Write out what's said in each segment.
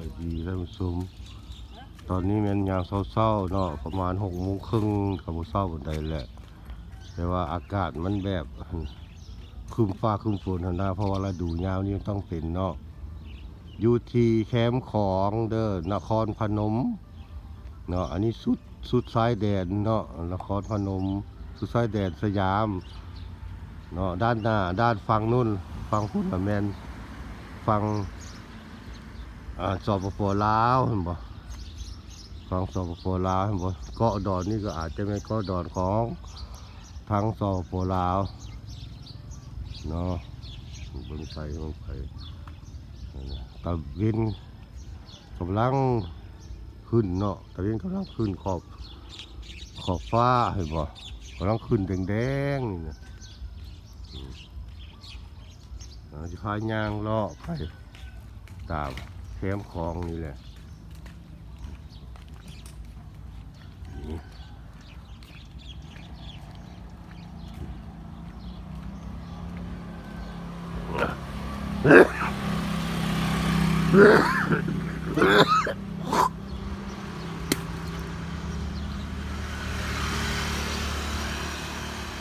ายดีท่านผู้ชมตอนนี้แมันยามเศร้าๆเนาะประมาณหกโมงครึ่งกับเศร้าบนใดแหละ แต่ว่าอากาศมันแบบครึมฟ้าครึมฝนทันนะเพราะว่าฤดูยาวนี่ต้องเป็นเนาะอยู่ที่แคมป์ของเด้อนครพนมเนาะอันนี้สุดสุดซ้ายแดนเนาะนครพนม สุดซ้ายแดนสยามเนาะด้านหน้าด้านฝั่งนู่นฝั่งพุ่นน่ะแมนฝั่ง สปปลาวเห็นบ่ฟังสปปลาวเห็นบ่เกาะดอนนี่ก็อาจจะไม่เกาะดอนของทางสปปลาวเนาะบิ่งไปเบิ่งไปนั่นน่ะตะวินกำลังขึ้นเนาะตะวินกำลังขึ้นขอบขอบฟ้าเห็นบ่กำลังขึ้นแดงๆนี่นะอืมอ่าสิพายางเลาะไปตาม แคมคลองนี่แหละ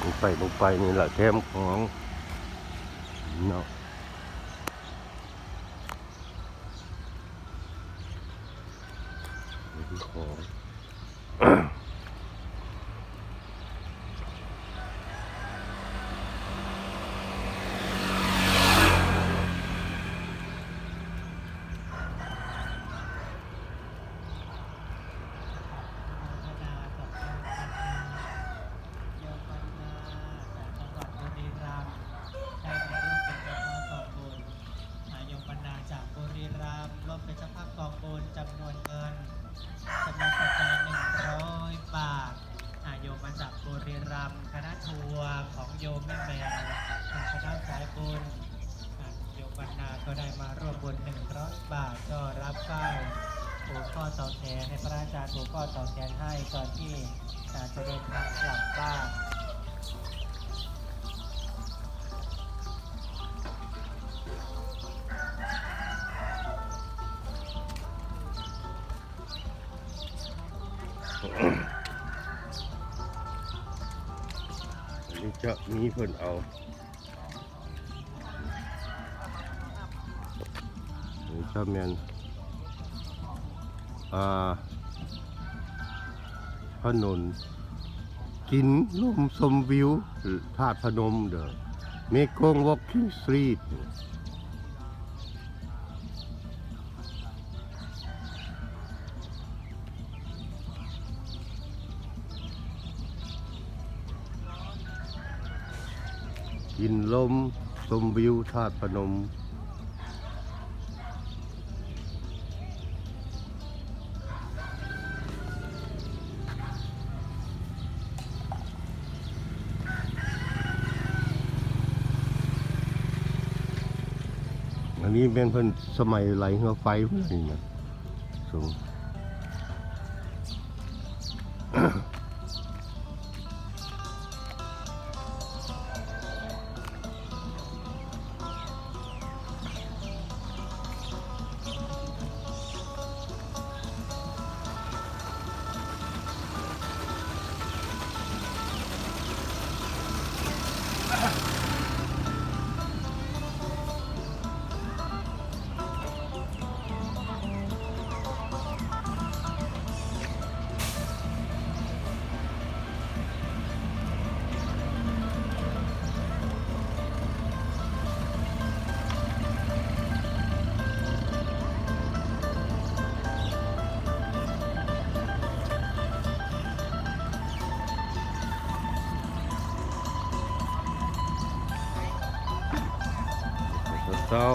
ลงไปลงไปนี่แหละแคมของเนาะ ดูของ ร่วมเป็นเจ้าภาพกองบุญจำนวนเงินจำนวนปัจจัย100 บาทอาโยมมาจากบุรีรัมย์คณะทัวร์ของ โยมแม่แมวทางคณะสายบุญโยมบรรณาก็ได้มาร่วมบุญ100บาทก็รับป้ายผูกข้อต่อแทนให้พระอาจารย์ผูกข้อต่อแทนให้ก่อนที่จะเดินทางกลับบ้าน จะมีเพิ่นเอาหรือจะเมนอ่าถนนกินลมชมวิวธาตุพนมเด้อเมกงวอล์กิ้งสตรีท กินลมชมวิวธาตุพนม อันนี้เป็นเพิ่นสมัยไหลเรือไฟเพิ่นนี่นะสูง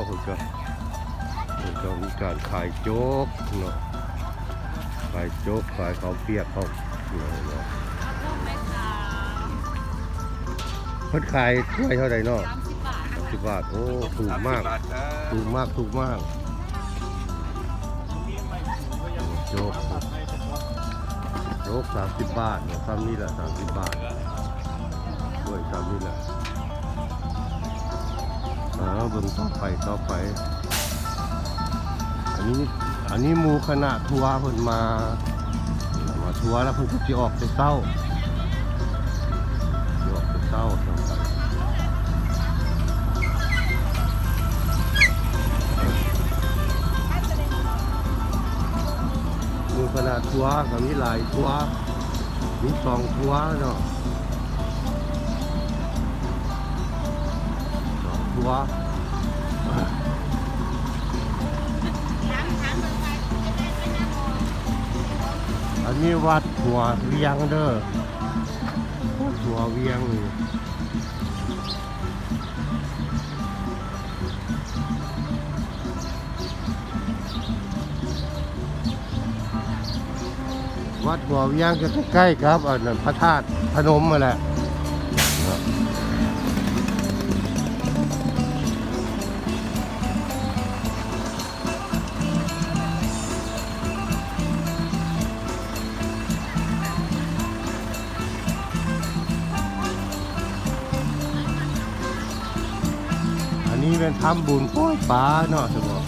เช้าๆเพิ่นก็เพิ่นก็มีการขายโจ๊กเนาะขายโจ๊กขายข้าวเปียกข้าวเนาะเนาะเพิ่นขายถ้วยเท่าไหร่เนาะสามสิบบาทสิบบาทโอ้ถูกมากถูกมากถูกมากโจ๊กโจ๊กสามสิบบาทเนี่ยซ้ำนี่แหละสามสิบบาทด้วยซ้ำนี่แหละ อ่าเบิ่งต่อไปต่อไป อันนี้อันนี้หมูคณะทัวร์เพิ่นมา มาทัวร์แล้วเพิ่นก็สิออกไปเศร้าสิออกไปเศร้าสงสัยหมูคณะทัวร์ก็มีหลายทัวร์มีสองทัวร์เนาะ วร์อันนี้วัดหัวเวียงเด้อหัวเวียงนี่วัดหัวเวียงก็ใกล้ๆครับอันนั้นพระธาตุพนมมาแหละ ทำบุญปล่อยปลาเนาะสมบอก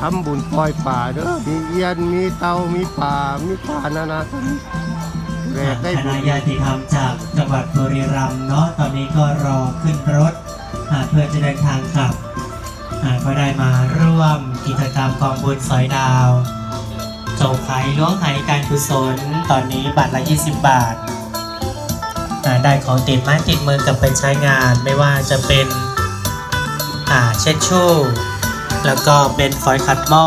ทำบุญปล่อยปลาเด้อมีเอียนมีเตามีปลามีปลานานาชนิดแหวกได้คบุณะญญาติธรรมจากจังหวัดบุรีรัมย์เนาะตอนนี้ก็รอขึ้นรถอ่าเพื่อจะเดินทางกลับอ่าก็ได้มาร่วมกิจกรรมกองบุญสอยดาวโจกไข่ล้วงไข่การกุศลตอนนี้บัตรละ 20 บาทอ่าได้ของติดไม้ติดมือกลับไปใช้งานไม่ว่าจะเป็น เช็ดชู่แล้วก็เป็นฝอยขัดหม้อ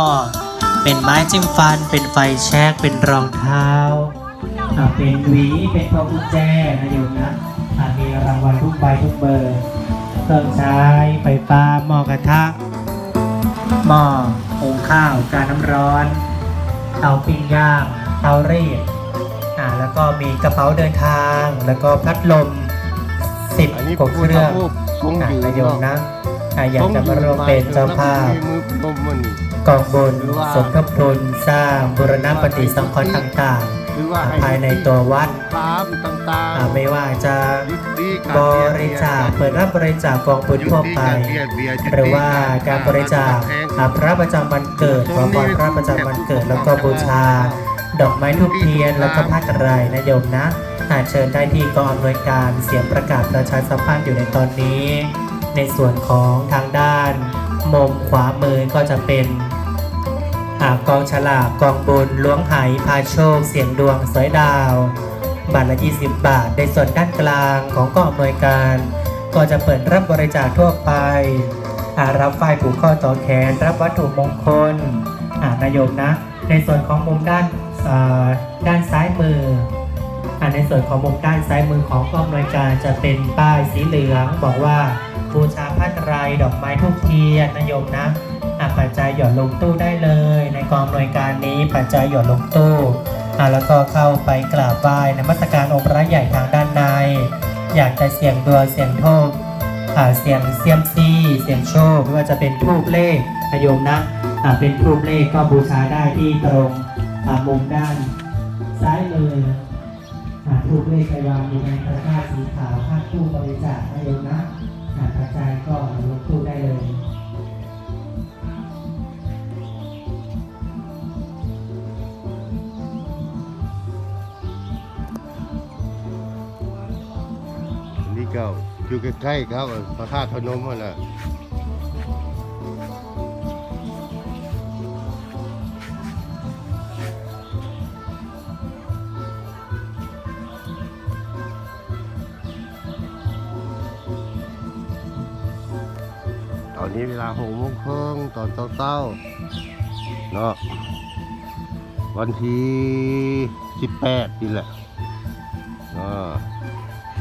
เป็นไม้จิ้มฟัน เป็นไฟแช็กเป็นรองเท้าอ่าเป็นหวี เป็นพวงกุญแจนะโยมนะอ่ามีรางวัลทุกใบทุกเบอร์เครื่องใช้ไฟฟ้าหม้อกระทะหม้อหุงข้าวการน้ำร้อนเตาปิ้งย่างเตารีดอ่าแล้วก็มีกระเป๋าเดินทาง แล้วก็พัดลมสิบอันนี้กว่าพูเคดรื่องพูดทรงอ่ายืนนะโยมเนาะ นะอ่าอยากจะมาร่วมเป็นเจ้าภาพกองบุญสมทบทุนสร้างบุรณปฏิสังขรณ์ต่างๆ ภายในตัววัดไม่ว่าจะบริจาคเปิดรับบริจาคกองบุญทั่วไป หรือว่าการบริจาคพระประจำวันเกิดขอพรพระประจำวันเกิดแล้วก็บูชา ดอกไม้ทูบเทียนแล้วก็ผ้ากระไรนะโยมนะอาเชิญได้ที่กองอำนวยการเสียงประกาศประชาสัมพันธ์อยู่ในตอนนี้ ในส่วนของทางด้านมุมขวามือก็จะเป็นอากองฉลากกองบุญล้วงไหพาโชค เสียงดวงสอยดาวบาทละ 20 บาท ในส่วนด้านกลางของกองอำนวยการ ก็จะเปิดรับบริจาคทั่วไปอารับไฟผูกข้อต่อแขน รับวัตถุมงคลอานายโยมนะ ในส่วนของมุมด้านด้านซ้ายมืออในส่วนของมุมด้านซ้ายมือของกองอำนวยการจะเป็นป้ายสีเหลืองบอกว่า บูชาผ้าไตรดอกไม้ทุกเทียนนยโยมนะอ่าปัจจัยหย่อนลงตู้ได้เลย ในกองอำนวยการนี้ปัจจัยหย่อนลงตู้อ่าแล้วก็เข้าไปกราบไหว้นมัสการองค์พระใหญ่ทางด้านใน อยากจะเสี่ยงดวงเสี่ยงโชคอ่าเสี่ยงเซียมซีเสี่ยงโชคไม่ว่าจะเป็นทูบเลขนะโยมนะอ่าเป็นทูบเลขก็บูชาได้ที่ตรงอ่ามุมด้านซ้ายมือทูบเลขไปวางอยู่ในตะกร้าสีขาวข้างตู้บริจาคนะโยมนะ อากระจายก็ลงตู้ได้เลยนนี่ก็อยู่ใกล้ๆครับพระธาตุพนมนั่นแหละ ตอนนี้เวลาหกโมงครึ่งตอนเช้าๆเนาะวันที่สิบแปดนี่แหละอ่า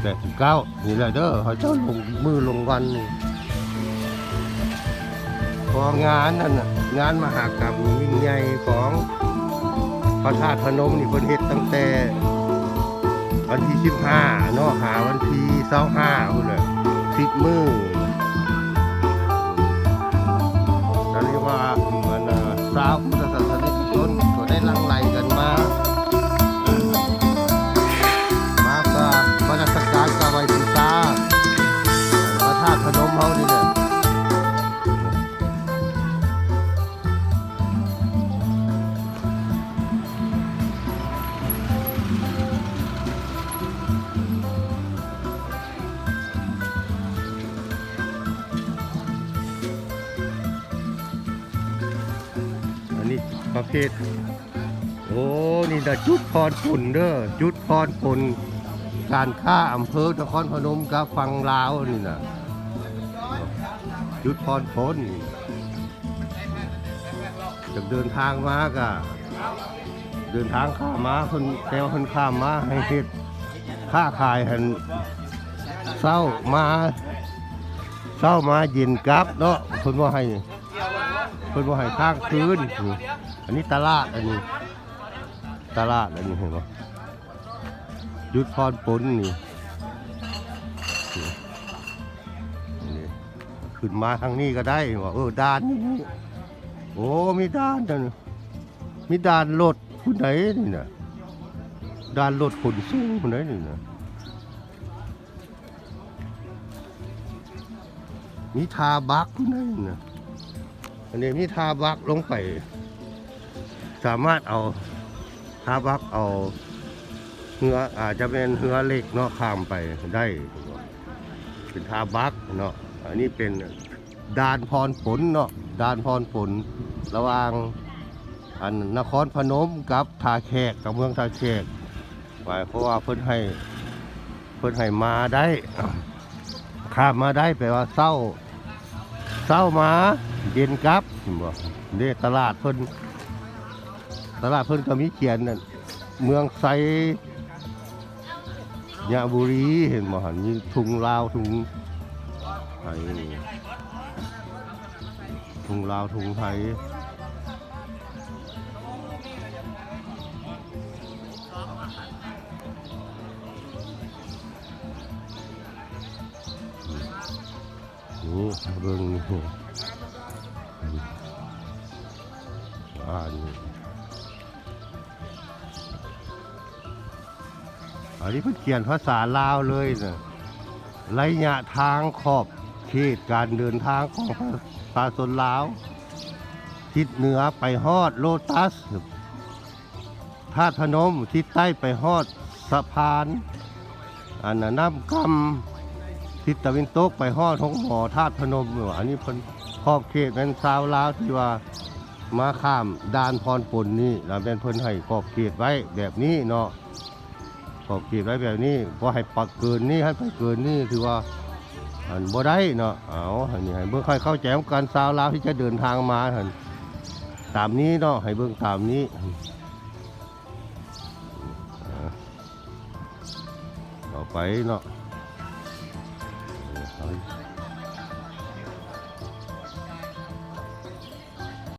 แปดสิบเก้านี่แหละเด้อเขาเจ้าลงมือลงวันนี่พองานนั่นน่ะงานมหากรรมยิ่งใหญ่ของพระธาตุพนมนี่เพิ่นเฮ็ดตั้งแต่ วันที่สิบห้าเนาะหาวันที่เสาห้าพุ่นแหละสิบมือ ราวพุทธศาสนิกชนก็ได้ลังไหลกันมา มากก็มาตรการกาไว้บูชาพระธาตุพนมเฮานี่แหละ เภทโอ้นี่นะจุดพรปุ่นเด้อจุดพรปุ่นการค้าอำเภอนครพนมกับฟังลาวนี่นะจุดพรพนี่จะเดินทางมากะเดินทางข้ามมาคนแต่ว่าคนข้ามมาให้เฮ็ดค้าขายหันเศร้ามาเศร้ามาเย็นกลับเนาะคนว่าให้ คนว่าให้ข้างคืนนี่อันนี้ตลาดอันนี้ ตลาดอันนี้เห็นปะยุดพรปนนี่นี่นี่ขึ้นมาทางนี้ก็ได้ว่าเออด่านนี่โอ้มีด่านจังมีด่านรถผู้ไหนนี่นะด่านรถขนส่งผู้ไหนนี่นะมีทาบักผู้ไหนนี่นะ อันนี้มีทาบักลงไป สามารถเอาถ้าบักเอาเหืออาจจะเป็นเหือเล็กเนาะข้ามไปได้ เป็นทาบักเนาะอันนี้เป็นดานพรผลเนาะดานพรผลระหว่างอันนครพนมกับทาแขกกับเมืองทาแขกหมายเพราะว่าเพิ่นให้เพิ่นให้มาได้ข้ามมาได้แปลว่าเศร้าเศร้ามา เย็นกลับเห็นบ่เด้ตลาดเพิ่นตลาดเพิ่นก็มีเขียนนั่นเมืองไซยะบุรีเห็นบ่หันมีทุงลาวทุงไทยทุงลาวทุงไทยนี่เบิ่งนี่ นนี้เพิ่นเขียนภาษาลาวเลยนะระยะทางขอบเขตการเดินทางของประชาชนลาวทิศเหนือไปฮอดโลตัสธาตุพนมทิศใต้ไปฮอดสะพานอันนั้นน้ำกำทิศตะวันตกไปฮอดทงหอธาตุพนมอันนี้เพิ่นขอบเขตเป็นชาวลาวที่ว่ามาข้ามด่านพรปนนี่แล้วเป็นเพิ่นให้ขอบเขตไว้แบบนี้เนาะ ขอบเขตไว้แบบนี้พอให้ปักเกินนี่ให้ไปเกินนี่ถือว่าอันบ่ได้เนาะเอาอันนี้ให้เบิ่งค่อยเข้าใจการสาวลาวที่จะเดินทางมาหันตามนี้เนาะให้เบิ่งตามนี้อ่าต่อไปเนาะ